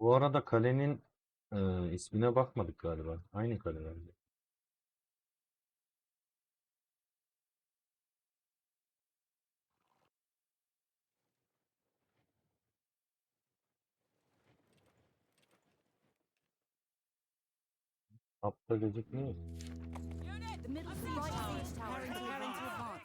Bu arada kalenin e, ismine bakmadık galiba. Aynı kale bence. Tapta gözükmüyor. The middle siege tower is preparing to advance.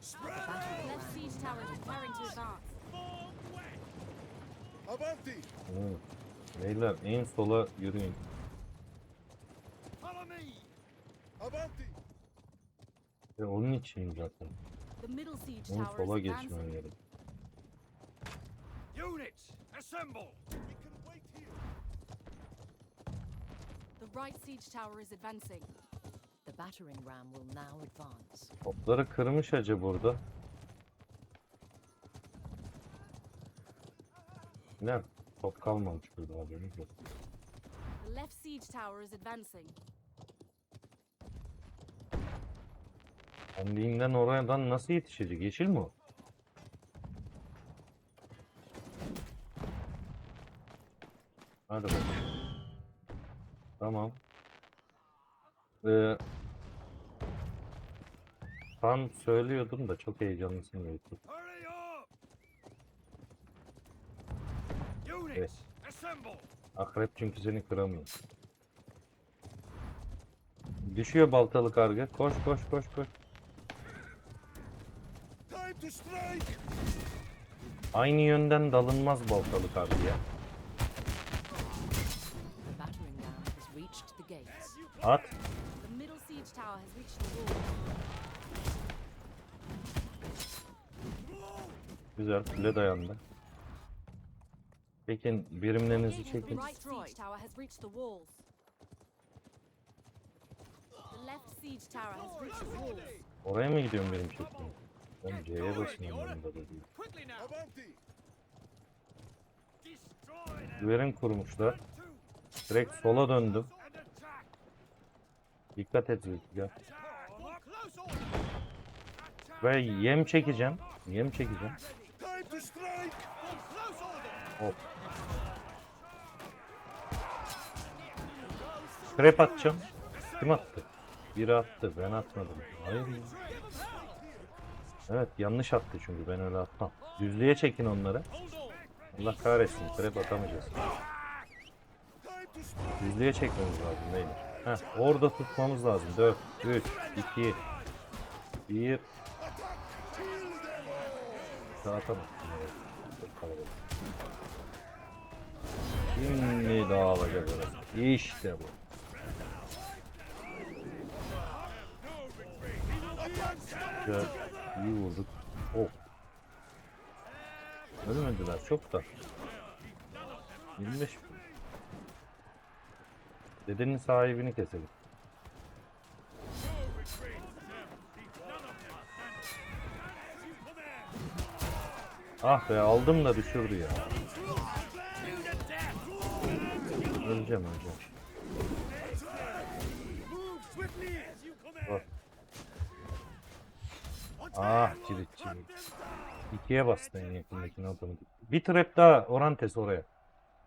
The battle left siege tower is preparing to advance. Avanti! Evet. Beyler en sola yürüyün. Follow me! Avanti! Ve onun için zaten. The middle siege En tower sola is geçmen advancing. gerek. Units, assemble! We can wait here. The right siege tower is advancing. The battering ram will now advance. Topları kırmış acı burada. Ne? Top kalmamış burada haberiniz yok. The left siege tower is advancing. Kendiğinden oradan nasıl yetişecek? Yeşil mi o? Hadi bakalım. Tamam. Ee, tam söylüyordum da çok heyecanlısın. Hurry up! Units, Evet. Akrep çünkü seni kıramıyor. Düşüyor baltalı karga. Koş koş koş koş. Aynı yönden dalınmaz baltalı gates. At. Güzel. Kule dayandı. Çekin. Birimlerinizi çekin. Oraya mı gidiyorum benim çektiğim? Ben C'ye basıyorum yanında da değil. Güverin kurmuşlar. Direkt sola döndüm. Dikkat et! Attack! Ve yem çekeceğim. Yem çekeceğim. Hop. Trap atacağım. Kim attı? Biri attı. Ben atmadım. Hayır. ya. Evet yanlış attı çünkü ben öyle atmam. Düzlüğe çekin onları. Allah kahretsin. Trap atamayacağız. Düzlüğe çekmemiz lazım beyler. Heh, orada tutmamız lazım. 4, 3, 2, 1. Dağıtalım. Evet, çok kalabalık. Şimdi dağılacak orası. İşte bu. Güzel. İyi vurduk. Oh. Ölmediler çok da. 25 Dedenin sahibini keselim. Ah be aldım da düşürdü ya. Öleceğim öleceğim. Ah cirit cirit. İkiye bastı en yakındakine otomatik. Bir trap daha Orantes oraya.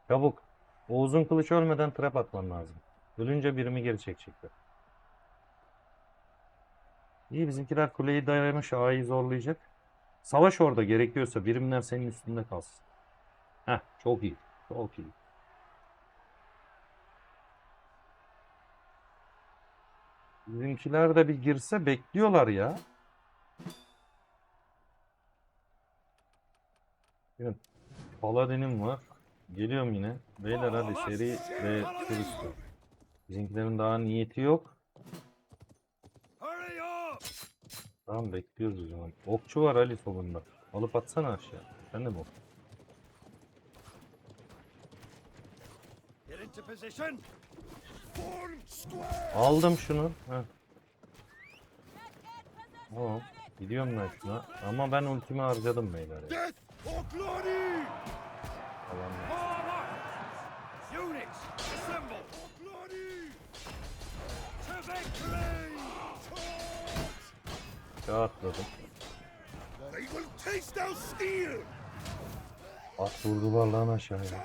Çabuk. O uzun kılıç ölmeden trap atman lazım. Ölünce birimi geri çekecekler. İyi bizimkiler kuleyi dayamış A'yı zorlayacak. Savaş orada gerekiyorsa birimler senin üstünde kalsın. Heh çok iyi. Çok iyi. Bizimkiler de bir girse bekliyorlar ya. Yine Paladin'im var. Geliyorum yine. Beyler hadi seri ve turist. Bizimkilerin daha niyeti yok. Tamam bekliyoruz o zaman. Okçu var Ali solunda. Alıp atsana aşağı. Sen de mi ok? Aldım şunu. Heh. Tamam. Gidiyorum ben şuna. Ama ben ultimi harcadım beyler. ya. Oklani! Form up! Units, assemble! Oklani! To victory! Ya atladım. They will taste our steel! At vurdular lan aşağıya.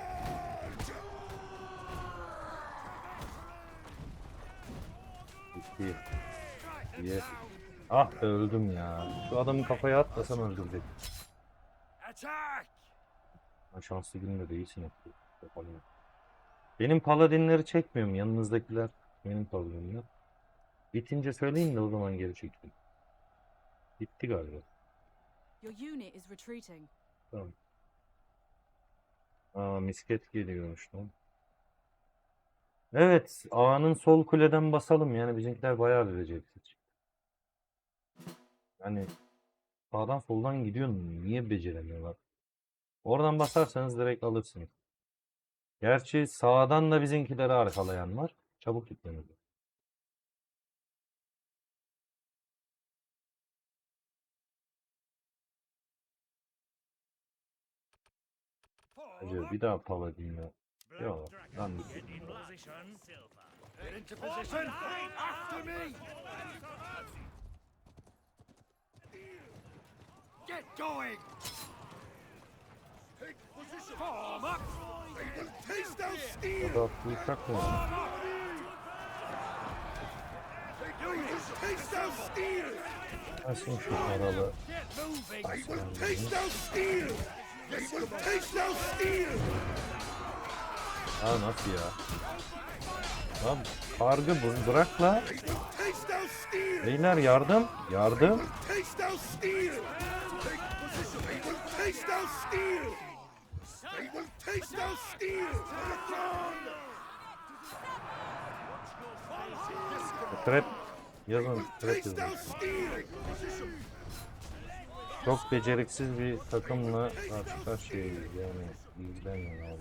Bitti. Yes. Ah be öldüm ya. Şu adamın kafaya atlasam öldürecektim. Attack! Şanslı günde de iyisin hep. Yapalım. Benim paladinleri çekmiyorum. Yanınızdakiler benim paladinler. Bitince söyleyin de o zaman geri çekeyim. Bitti galiba. Your unit is retreating. Tamam. Aa misket geliyormuş lan. Evet, A'nın sol kuleden basalım. Yani bizimkiler bayağı verecek. Yani sağdan soldan gidiyor. Niye beceremiyorlar? Oradan basarsanız direkt alırsınız. Gerçi sağdan da bizimkileri arkalayan var. Çabuk gitmeniz lazım. Hacı bir daha paladin ya. Yok lan Get in position. Get into position. After me. Get going. Take position. Form up. They will taste our steel. Atlayacak mı? They will taste our steel. Gelsin şu paralı. They will taste our steel. They will taste our steel. Ha nasıl ya? Lan kargı bırak la. Beyler yardım. Yardım. Taste our steel. They will taste our steel. Trap. Yazın trap yazın. Çok beceriksiz bir takımla karşı karşıyayız yani. İlgilenmiyor abi.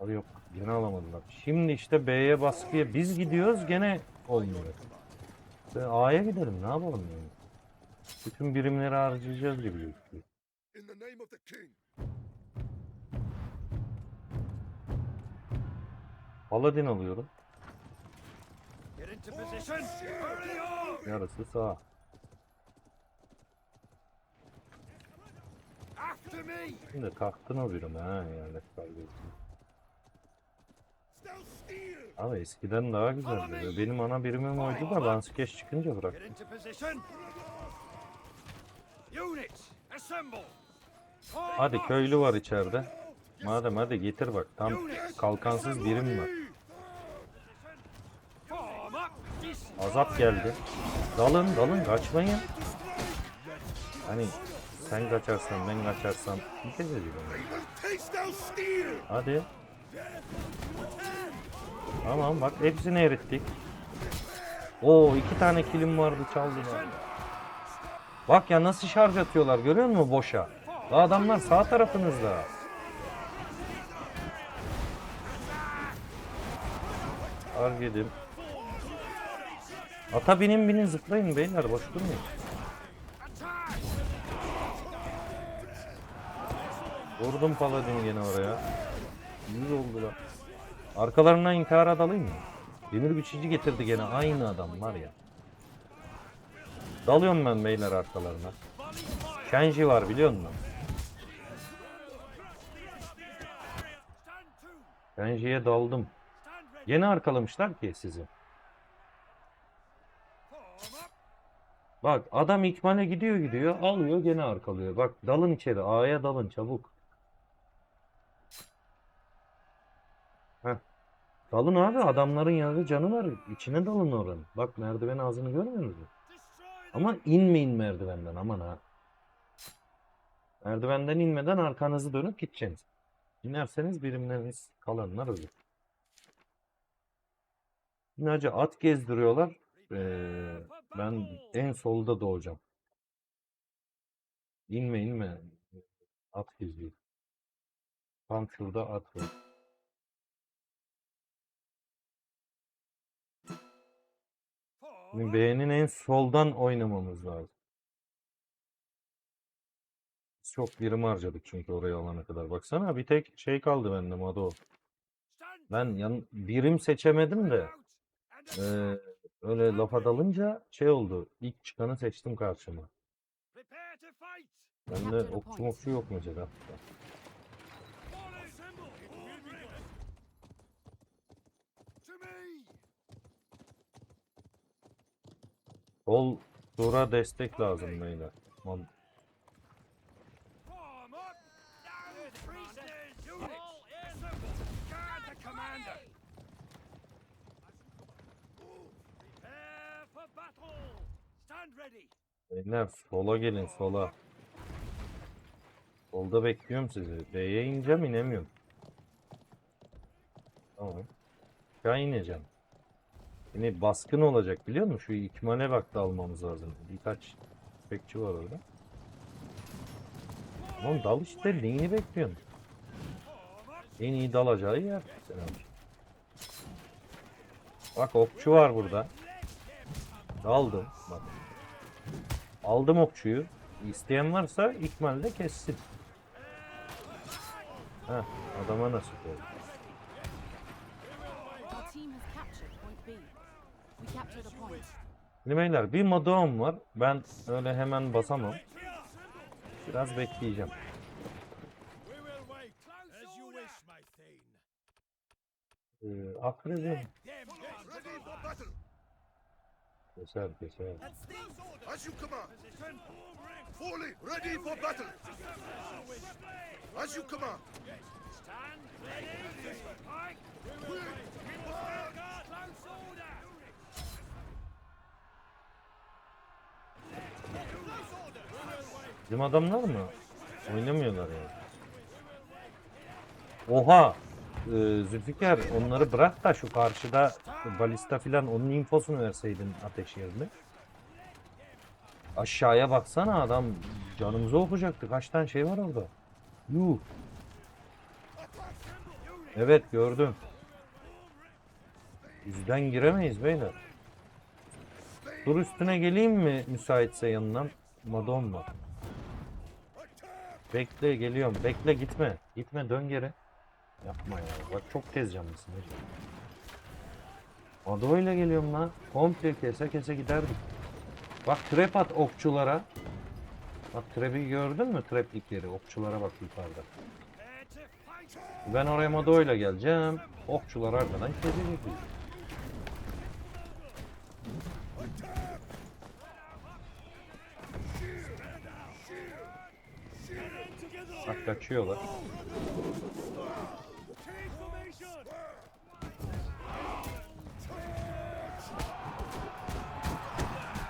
Abi yok gene alamadılar. Şimdi işte B'ye baskıya biz gidiyoruz gene olmuyor. A'ya gidelim ne yapalım yani. Bütün birimleri harcayacağız gibi gözüküyor. In the name of the king. Paladin alıyorum. Get into position. Hurry up. Yarısı sağ. After me. Şimdi kalktın o birim ha yani steel. Abi eskiden daha güzeldi. Benim ana birimim oydu da Lanskeş çıkınca Get bıraktım. into position. Units, assemble. Form Hadi köylü var içeride. Madem hadi getir bak. Tam kalkansız birim var. Azap geldi. Dalın dalın kaçmayın. Hani sen kaçarsan ben kaçarsam taste our steel. Hadi. Tamam bak hepsini erittik. Oo iki tane kilim vardı çaldılar. Bak ya nasıl şarj atıyorlar görüyor musun boşa? La adamlar sağ tarafınızda. Şarj yedim. Ata binin binin zıplayın beyler boş durmayın. Vurdum paladin gene oraya. Yüz oldular. Arkalarından intihara dalayım mı? Demir biçici getirdi gene aynı adam var ya. Dalıyorum ben beyler arkalarına. Kenji var biliyor musun? Kenji'ye daldım. Gene arkalamışlar ki sizi. Bak adam ikmale gidiyor gidiyor alıyor gene arkalıyor. Bak dalın içeri A'ya dalın çabuk. Heh. Dalın abi adamların yanında canı var. İçine dalın oranın. Bak merdiven ağzını görmüyor musun? Ama inmeyin merdivenden aman ha. Merdivenden inmeden arkanızı dönüp gideceksiniz. İnerseniz birimleriniz kalanlar ölür. Hacı at gezdiriyorlar. Ee, ben en solda doğacağım. İnme inme. At geziyor. Tam şurada at var. Şimdi. B'nin en soldan oynamamız lazım. Biz Çok birim harcadık çünkü oraya alana kadar. Baksana bir tek şey kaldı bende Mado. Ben yan, birim seçemedim de attack. öyle lafa dalınca şey oldu. İlk çıkanı seçtim karşıma. Bende okçu mokçu yok mesela. All assemble. All ready. To me. Sol dura destek lazım beyler. Tamam. Form up! Down freezes! Units! All air circles! Guard the commander! Prepare for battle! Stand ready! Beyler sola gelin sola. Solda bekliyorum sizi. B'ye ineceğim inemiyorum. Tamam. Aşağı ineceğim. Yine baskın olacak biliyor musun? Şu ikmale vakti almamız lazım. Birkaç bekçi var orada. Oğlum dal işte neyini bekliyorsun? En iyi dalacağı yer. Bak okçu var burada. Daldım. Bak. Aldım okçuyu. İsteyen varsa ikmalde kessin. Heh, adama nasıl oldu? Şimdi beyler bir Madoum var. Ben öyle hemen basamam. Biraz bekleyeceğim. Ee, akrebi keser keser. As you command! Fully ready for battle! As you command! Stand ready! Close order! Bizim adamlar mı? Oynamıyorlar yani. Oha! Ee, Zülfikar onları bırak da şu karşıda balista filan onun infosunu verseydin ateş yerine. Aşağıya baksana adam canımızı okuyacaktı. Kaç tane şey var orada. Yuh. Evet gördüm. Yüzden giremeyiz beyler. Dur üstüne geleyim mi müsaitse yanından? Madon var. Bekle geliyorum. Bekle gitme. Gitme dön geri. Yapma ya. Bak çok tez canlısın. Mado ile geliyorum lan. Komple kese kese giderdik. Bak trap at okçulara. Bak trap'i gördün mü traplikleri? Okçulara bak yukarıda. Ben oraya Mado ile geleceğim. Okçular arkadan kesecek. bizi. Bak kaçıyorlar.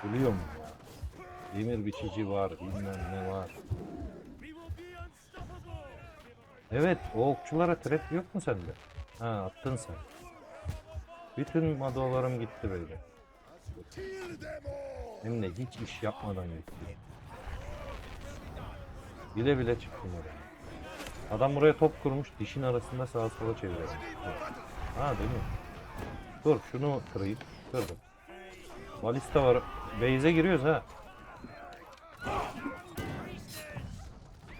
Biliyor mu ya? Demir biçici var, bilmem ne var. Evet, o okçulara trap yok mu sende? Ha, attın sen. Bütün madolarım gitti böyle. Hem de hiç iş yapmadan gitti. Bile bile çıktım oraya. Adam buraya top kurmuş, dişin arasında sağa sola çeviriyor. Ha değil mi? Dur şunu kırayım. Kırdım. Balista var. Base'e giriyoruz ha.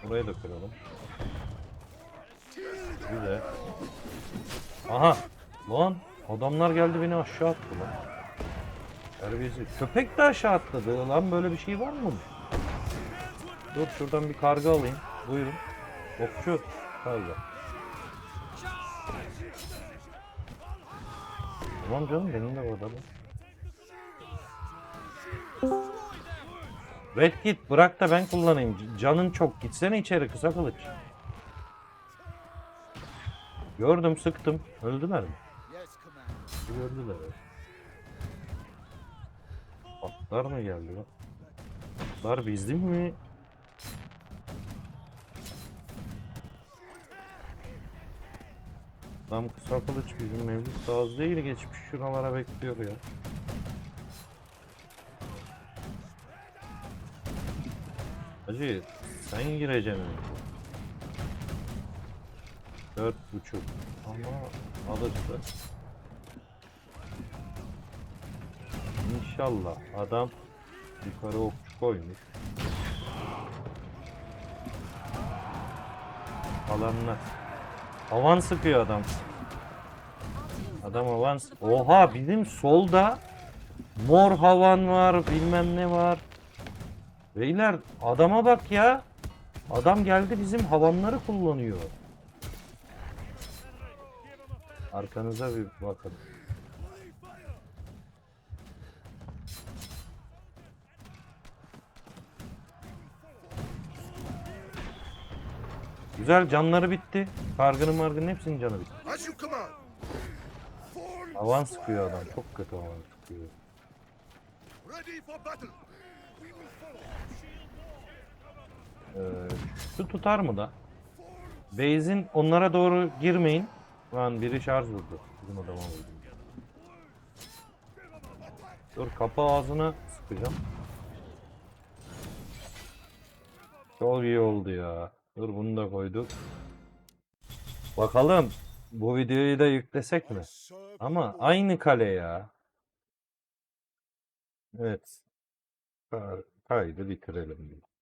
Burayı da kıralım. Güzel. Aha. Lan adamlar geldi beni aşağı attı lan. Terbiyesiz. Köpek de aşağı atladı. Lan böyle bir şey var mı? Dur şuradan bir karga alayım. Buyurun. Okçu. Karga. Tamam canım benim de burada bu. Red git bırak da ben kullanayım. Canın çok gitsene içeri kısa kılıç. Gördüm sıktım. Öldüler mi? Gördüler. Atlar mı geldi lan? Atlar bizim mi? Tam kısa kılıç bizim mevcut da az değil geçmiş şuralara bekliyor ya. Hacı sen gireceksin. Dört buçuk. Ama alırsa. İnşallah adam yukarı okçu koymuş. Alanlar. Havan sıkıyor adam. Adam havan Oha bizim solda mor havan var bilmem ne var. Beyler adama bak ya. Adam geldi bizim havanları kullanıyor. Arkanıza bir bakın. Güzel canları bitti. Kargının margının hepsinin canı bitti. Havan sıkıyor adam. Çok kötü havan sıkıyor. Ee, şu tutar mı da? Base'in onlara doğru girmeyin. Lan biri şarj vurdu. Bizim adama vurdu. Dur kapı ağzına sıkacağım. Çok iyi oldu ya. Dur bunu da koyduk. Bakalım bu videoyu da yüklesek mi? Ama aynı kale ya. Evet. Kay- Kaydı bitirelim.